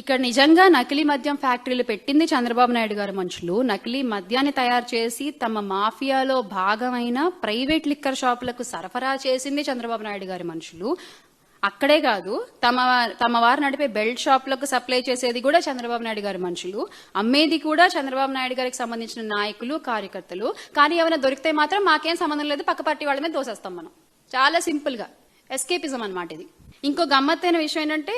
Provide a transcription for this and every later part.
ఇక్కడ నిజంగా నకిలీ మద్యం ఫ్యాక్టరీలు పెట్టింది చంద్రబాబు నాయుడు గారి మనుషులు. నకిలీ మద్యాన్ని తయారు చేసి తమ మాఫియాలో భాగమైన ప్రైవేట్ లిక్కర్ షాపులకు సరఫరా చేసింది చంద్రబాబు నాయుడు గారి మనుషులు. అక్కడే కాదు తమ తమ వారు నడిపే బెల్ట్ షాపులకు సప్లై చేసేది కూడా చంద్రబాబు నాయుడు గారి మనుషులు. అమ్మేది కూడా చంద్రబాబు నాయుడు గారికి సంబంధించిన నాయకులు కార్యకర్తలు. కానీ ఏమైనా దొరికితే మాత్రం మాకేం సంబంధం లేదు పక్క పార్టీ వాళ్ళ మీద దోసేస్తాం మనం. చాలా సింపుల్గా ఎస్కేపిజం అన్నమాట ఇది. ఇంకో గమ్మత్తైన విషయం ఏంటంటే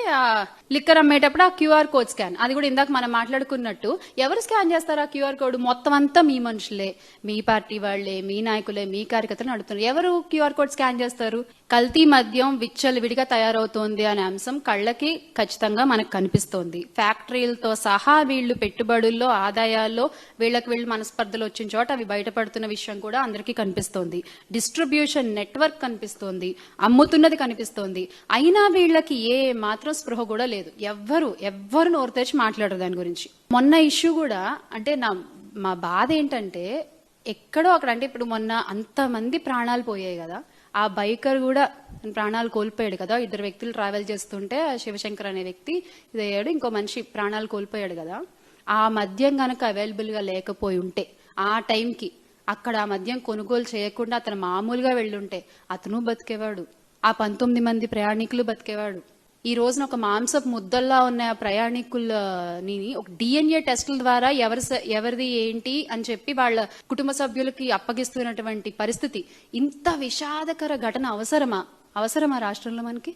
లిక్కర్ అమ్మేటప్పుడు ఆ క్యూఆర్ కోడ్ స్కాన్. అది కూడా ఇందాక మనం మాట్లాడుకున్నట్టు ఎవరు స్కాన్ చేస్తారు ఆ క్యూఆర్ కోడ్? మొత్తం అంతా మీ మనుషులే. మీ పార్టీ వాళ్ళే మీ నాయకులే మీ కార్యకర్తలు నడుపుతున్నారు. ఎవరు క్యూఆర్ కోడ్ స్కాన్ చేస్తారు? కల్తీ మద్యం విచ్చలు విడిగా తయారవుతోంది అనే అంశం కళ్ళకి ఖచ్చితంగా మనకు కనిపిస్తోంది. ఫ్యాక్టరీలతో సహా వీళ్ళు పెట్టుబడుల్లో ఆదాయాల్లో వీళ్ళకి వీళ్ళు మనస్పర్ధలు వచ్చిన చోట అవి బయటపడుతున్న విషయం కూడా అందరికీ కనిపిస్తోంది. డిస్ట్రిబ్యూషన్ నెట్వర్క్ కనిపిస్తోంది. అమ్ముతున్నది కనిపిస్తోంది. అయినా వీళ్ళకి ఏ మాత్రం స్పృహ కూడా లేదు. ఎవ్వరు ఎవ్వరు నోరు తెరిచి మాట్లాడరు దాని గురించి. మొన్న ఇష్యూ కూడా అంటే నా మా బాధ ఏంటంటే ఎక్కడో అక్కడ అంటే ఇప్పుడు మొన్న అంతమంది ప్రాణాలు పోయాయి కదా. ఆ బైకర్ కూడా ప్రాణాలు కోల్పోయాడు కదా. ఇద్దరు వ్యక్తులు ట్రావెల్ చేస్తుంటే ఆ శివశంకర్ అనే వ్యక్తి ఇదయ్యాడు ఇంకో మనిషి ప్రాణాలు కోల్పోయాడు కదా. ఆ మద్యం కనుక అవైలబుల్గా లేకపోయి ఉంటే ఆ టైంకి అక్కడ ఆ మద్యం కొనుగోలు చేయకుండా అతను మామూలుగా వెళ్ళుంటే అతను బతికేవాడు. ఆ పంతొమ్మిది మంది ప్రయాణికులు బతికేవాడు. ఈ రోజున ఒక మాంసపు ముద్దల్లా ఉన్న ఆ ప్రయాణికులని ఒక డిఎన్ఏ టెస్టుల ద్వారా ఎవరి ఎవరిది ఏంటి అని చెప్పి వాళ్ళ కుటుంబ సభ్యులకి అప్పగిస్తున్నటువంటి పరిస్థితి. ఇంత విషాదకర ఘటన అవసరమా? అవసరమా రాష్ట్రంలో మనకి?